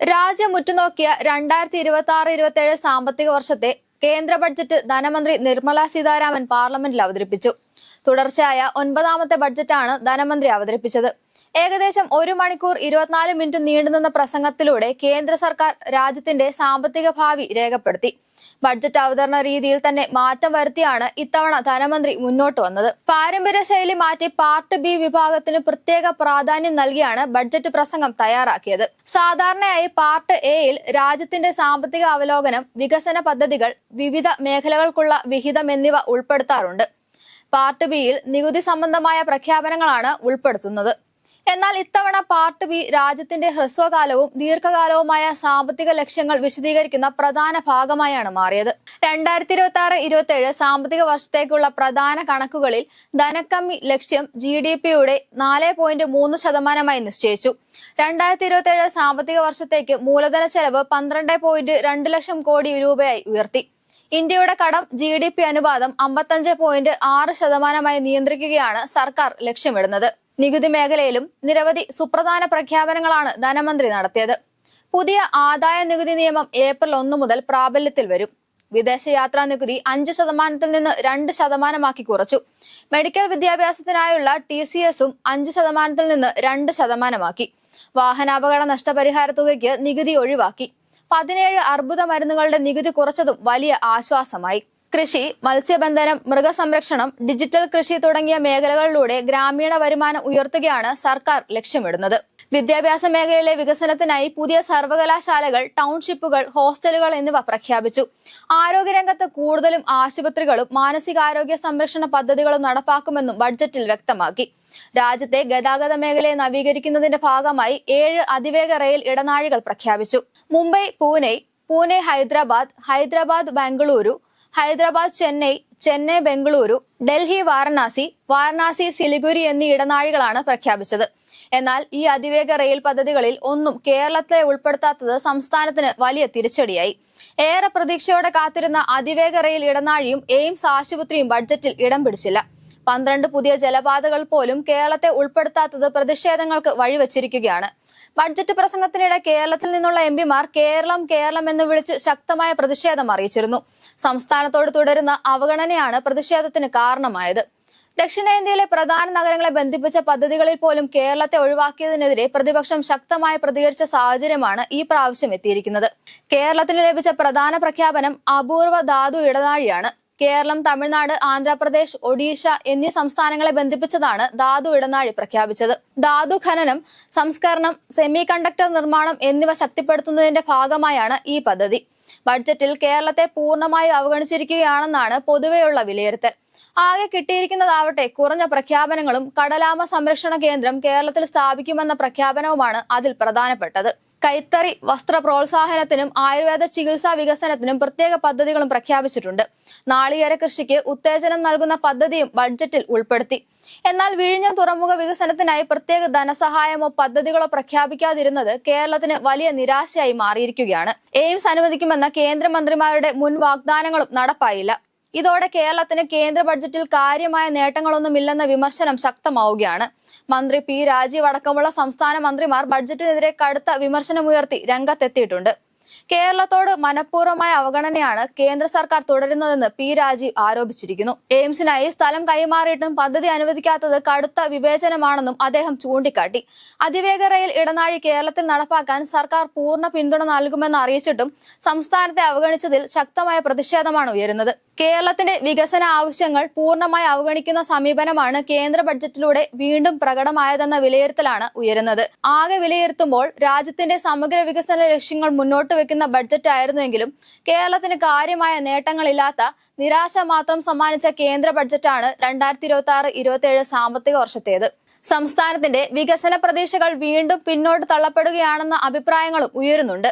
രാജ്യം ഉറ്റുനോക്കിയ രണ്ടായിരത്തി ഇരുപത്തി ആറ് ഇരുപത്തി ഏഴ് സാമ്പത്തിക വർഷത്തെ കേന്ദ്ര ബഡ്ജറ്റ് ധനമന്ത്രി നിർമ്മല സീതാരാമൻ പാർലമെന്റിൽ അവതരിപ്പിച്ചു. തുടർച്ചയായ ഒൻപതാമത്തെ ബഡ്ജറ്റാണ് ധനമന്ത്രി അവതരിപ്പിച്ചത്. ഏകദേശം ഒരു മണിക്കൂർ ഇരുപത്തിനാല് മിനിറ്റ് നീണ്ടുനിന്ന പ്രസംഗത്തിലൂടെ കേന്ദ്ര സർക്കാർ രാജ്യത്തിന്റെ സാമ്പത്തിക ഭാവി രേഖപ്പെടുത്തി. ബഡ്ജറ്റ് അവതരണ രീതിയിൽ തന്നെ മാറ്റം വരുത്തിയാണ് ഇത്തവണ ധനമന്ത്രി മുന്നോട്ട് വന്നത്. പാരമ്പര്യ ശൈലി മാറ്റി പാർട്ട് ബി വിഭാഗത്തിന് പ്രത്യേക പ്രാധാന്യം നൽകിയാണ് ബഡ്ജറ്റ് പ്രസംഗം തയ്യാറാക്കിയത്. സാധാരണയായി പാർട്ട് എയിൽ രാജ്യത്തിന്റെ സാമ്പത്തിക അവലോകനം വികസന പദ്ധതികൾ വിവിധ മേഖലകൾക്കുള്ള വിഹിതം എന്നിവ ഉൾപ്പെടുത്താറുണ്ട്. പാർട്ട് ബിയിൽ നികുതി സംബന്ധമായ പ്രഖ്യാപനങ്ങളാണ് ഉൾപ്പെടുത്തുന്നത്. എന്നാൽ ഇത്തവണ പാർട്ട് ബി രാജ്യത്തിന്റെ ഹ്രസ്വകാലവും ദീർഘകാലവുമായ സാമ്പത്തിക ലക്ഷ്യങ്ങൾ വിശദീകരിക്കുന്ന പ്രധാന ഭാഗമായാണ് മാറിയത്. രണ്ടായിരത്തി ഇരുപത്തി ആറ് ഇരുപത്തി ഏഴ് സാമ്പത്തിക വർഷത്തേക്കുള്ള പ്രധാന കണക്കുകളിൽ ധനക്കമ്മി ലക്ഷ്യം ജി ഡി പിയുടെ നാല് പോയിന്റ് മൂന്ന് ശതമാനമായി നിശ്ചയിച്ചു. രണ്ടായിരത്തി ഇരുപത്തി ഏഴ് സാമ്പത്തിക വർഷത്തേക്ക് മൂലധന ചെലവ് പന്ത്രണ്ട് പോയിന്റ് രണ്ട് ലക്ഷം കോടി രൂപയായി ഉയർത്തി. ഇന്ത്യയുടെ കടം ജി ഡി പി അനുപാതം അമ്പത്തഞ്ച് പോയിന്റ് ആറ് ശതമാനമായി നിയന്ത്രിക്കുകയാണ് സർക്കാർ ലക്ഷ്യമിടുന്നത്. നികുതി മേഖലയിലും നിരവധി സുപ്രധാന പ്രഖ്യാപനങ്ങളാണ് ധനമന്ത്രി നടത്തിയത്. പുതിയ ആദായ നികുതി നിയമം ഏപ്രിൽ ഒന്ന് മുതൽ പ്രാബല്യത്തിൽ വരും. വിദേശയാത്രാ നികുതി അഞ്ച് ശതമാനത്തിൽ നിന്ന് രണ്ട് ശതമാനമാക്കി കുറച്ചു. മെഡിക്കൽ വിദ്യാഭ്യാസത്തിനായുള്ള ടി സി എസും അഞ്ച് ശതമാനത്തിൽ നിന്ന് രണ്ട് ശതമാനമാക്കി. വാഹനാപകട നഷ്ടപരിഹാര തുകയ്ക്ക് നികുതി ഒഴിവാക്കി. പതിനേഴ് അർബുദ മരുന്നുകളുടെ നികുതി കുറച്ചതും വലിയ ആശ്വാസമായി. കൃഷി മത്സ്യബന്ധനം മൃഗസംരക്ഷണം ഡിജിറ്റൽ കൃഷി തുടങ്ങിയ മേഖലകളിലൂടെ ഗ്രാമീണ വരുമാനം ഉയർത്തുകയാണ് സർക്കാർ ലക്ഷ്യമിടുന്നത്. വിദ്യാഭ്യാസ മേഖലയിലെ വികസനത്തിനായി പുതിയ സർവകലാശാലകൾ ടൗൺഷിപ്പുകൾ ഹോസ്റ്റലുകൾ എന്നിവ പ്രഖ്യാപിച്ചു. ആരോഗ്യരംഗത്ത് കൂടുതലും ആശുപത്രികളും മാനസികാരോഗ്യ സംരക്ഷണ പദ്ധതികളും നടപ്പാക്കുമെന്നും ബഡ്ജറ്റിൽ വ്യക്തമാക്കി. രാജ്യത്തെ ഗതാഗത മേഖലയെ നവീകരിക്കുന്നതിന്റെ ഭാഗമായി ഏഴ് അതിവേഗ റെയിൽ ഇടനാഴികൾ പ്രഖ്യാപിച്ചു. മുംബൈ പൂനെ പൂനെ ഹൈദരാബാദ് ഹൈദരാബാദ് ബംഗളൂരു ഹൈദരാബാദ് ചെന്നൈ ചെന്നൈ ബംഗളൂരു ഡൽഹി വാരണാസി വാരണാസി സിലിഗുരി എന്നീ ഇടനാഴികളാണ് പ്രഖ്യാപിച്ചത്. എന്നാൽ ഈ അതിവേഗ റെയിൽ പദ്ധതികളിൽ ഒന്നും കേരളത്തെ ഉൾപ്പെടുത്താത്തത് സംസ്ഥാനത്തിന് വലിയ തിരിച്ചടിയായി. ഏറെ പ്രതീക്ഷയോടെ കാത്തിരുന്ന അതിവേഗ റെയിൽ ഇടനാഴിയും എയിംസ് ആശുപത്രിയും ബഡ്ജറ്റിൽ ഇടം പിടിച്ചില്ല. പന്ത്രണ്ട് പുതിയ ജലപാതകൾ പോലും കേരളത്തെ ഉൾപ്പെടുത്താത്തത് പ്രതിഷേധങ്ങൾക്ക് വഴിവെച്ചിരിക്കുകയാണ്. ബഡ്ജറ്റ് പ്രസംഗത്തിനിടെ കേരളത്തിൽ നിന്നുള്ള എം പിമാർ കേരളം കേരളം എന്ന് വിളിച്ച് ശക്തമായ പ്രതിഷേധം അറിയിച്ചിരുന്നു. സംസ്ഥാനത്തോട് തുടരുന്ന അവഗണനയാണ് പ്രതിഷേധത്തിന് കാരണമായത്. ദക്ഷിണേന്ത്യയിലെ പ്രധാന നഗരങ്ങളെ ബന്ധിപ്പിച്ച പദ്ധതികളിൽ പോലും കേരളത്തെ ഒഴിവാക്കിയതിനെതിരെ പ്രതിപക്ഷം ശക്തമായി പ്രതികരിച്ച സാഹചര്യമാണ് ഈ പ്രാവശ്യം എത്തിയിരിക്കുന്നത്. കേരളത്തിന് ലഭിച്ച പ്രധാന പ്രഖ്യാപനം അപൂർവ ധാതു ഇടനാഴിയാണ്. കേരളം തമിഴ്നാട് ആന്ധ്രാപ്രദേശ് ഒഡീഷ എന്നീ സംസ്ഥാനങ്ങളെ ബന്ധിപ്പിച്ചതാണ് ധാതു ഇടനാഴി പ്രഖ്യാപിച്ചത്. ധാതു ഖനനം സംസ്കരണം സെമി കണ്ടക്ടർ നിർമ്മാണം എന്നിവ ശക്തിപ്പെടുത്തുന്നതിന്റെ ഭാഗമായാണ് ഈ പദ്ധതി. ബഡ്ജറ്റിൽ കേരളത്തെ പൂർണമായി അവഗണിച്ചിരിക്കുകയാണെന്നാണ് പൊതുവെയുള്ള വിലയിരുത്തൽ. ആകെ കിട്ടിയിരിക്കുന്നതാവട്ടെ കുറഞ്ഞ പ്രഖ്യാപനങ്ങളും കടലാമ സംരക്ഷണ കേന്ദ്രം കേരളത്തിൽ സ്ഥാപിക്കുമെന്ന പ്രഖ്യാപനവുമാണ് അതിൽ പ്രധാനപ്പെട്ടത്. കൈത്തറി വസ്ത്ര പ്രോത്സാഹനത്തിനും ആയുർവേദ ചികിത്സാ വികസനത്തിനും പ്രത്യേക പദ്ധതികളും പ്രഖ്യാപിച്ചിട്ടുണ്ട്. നാളികേര കൃഷിക്ക് ഉത്തേജനം നൽകുന്ന പദ്ധതിയും ബഡ്ജറ്റിൽ ഉൾപ്പെടുത്തി. എന്നാൽ വിഴിഞ്ഞം തുറമുഖ വികസനത്തിനായി പ്രത്യേക ധനസഹായമോ പദ്ധതികളോ പ്രഖ്യാപിക്കാതിരുന്നത് കേരളത്തിന് വലിയ നിരാശയായി മാറിയിരിക്കുകയാണ്. എയിംസ് അനുവദിക്കുമെന്ന കേന്ദ്രമന്ത്രിമാരുടെ മുൻ വാഗ്ദാനങ്ങളും നടപ്പായില്ല. ഇതോടെ കേരളത്തിന് കേന്ദ്ര ബഡ്ജറ്റിൽ കാര്യമായ നേട്ടങ്ങളൊന്നും ഇല്ലെന്ന വിമർശനം ശക്തമാവുകയാണ്. മന്ത്രി പി രാജീവ് അടക്കമുള്ള സംസ്ഥാന മന്ത്രിമാർ ബഡ്ജറ്റിനെതിരെ കടുത്ത വിമർശനമുയർത്തി രംഗത്തെത്തിയിട്ടുണ്ട്. കേരളത്തോട് മനഃപൂർവമായ അവഗണനയാണ് കേന്ദ്ര സർക്കാർ തുടരുന്നതെന്ന് പി രാജീവ് ആരോപിച്ചിരിക്കുന്നു. എയിംസിനായി സ്ഥലം കൈമാറിയിട്ടും പദ്ധതി അനുവദിക്കാത്തത് കടുത്ത വിവേചനമാണെന്നും അദ്ദേഹം ചൂണ്ടിക്കാട്ടി. അതിവേഗ റെയിൽ ഇടനാഴി കേരളത്തിൽ നടപ്പാക്കാൻ സർക്കാർ പൂർണ പിന്തുണ നൽകുമെന്ന് അറിയിച്ചിട്ടും സംസ്ഥാനത്തെ അവഗണിച്ചതിൽ ശക്തമായ പ്രതിഷേധമാണ് ഉയരുന്നത്. കേരളത്തിന്റെ വികസന ആവശ്യങ്ങൾ പൂർണമായി അവഗണിക്കുന്ന സമീപനമാണ് കേന്ദ്ര ബഡ്ജറ്റിലൂടെ വീണ്ടും പ്രകടമായതെന്ന വിലയിരുത്തലാണ് ഉയരുന്നത്. ആകെ വിലയിരുത്തുമ്പോൾ രാജ്യത്തിന്റെ സമഗ്ര വികസന ലക്ഷ്യങ്ങൾ മുന്നോട്ട് വെക്കുന്ന ബഡ്ജറ്റ് ആയിരുന്നുവെങ്കിലും കേരളത്തിന് കാര്യമായ നേട്ടങ്ങളില്ലാത്ത നിരാശ മാത്രം സമ്മാനിച്ച കേന്ദ്ര ബഡ്ജറ്റാണ് രണ്ടായിരത്തി ഇരുപത്തി ആറ് ഇരുപത്തി ഏഴ് സാമ്പത്തിക വർഷത്തേത്. സംസ്ഥാനത്തിന്റെ വികസന പ്രതീക്ഷകൾ വീണ്ടും പിന്നോട്ട് തള്ളപ്പെടുകയാണെന്ന അഭിപ്രായങ്ങളും ഉയരുന്നുണ്ട്.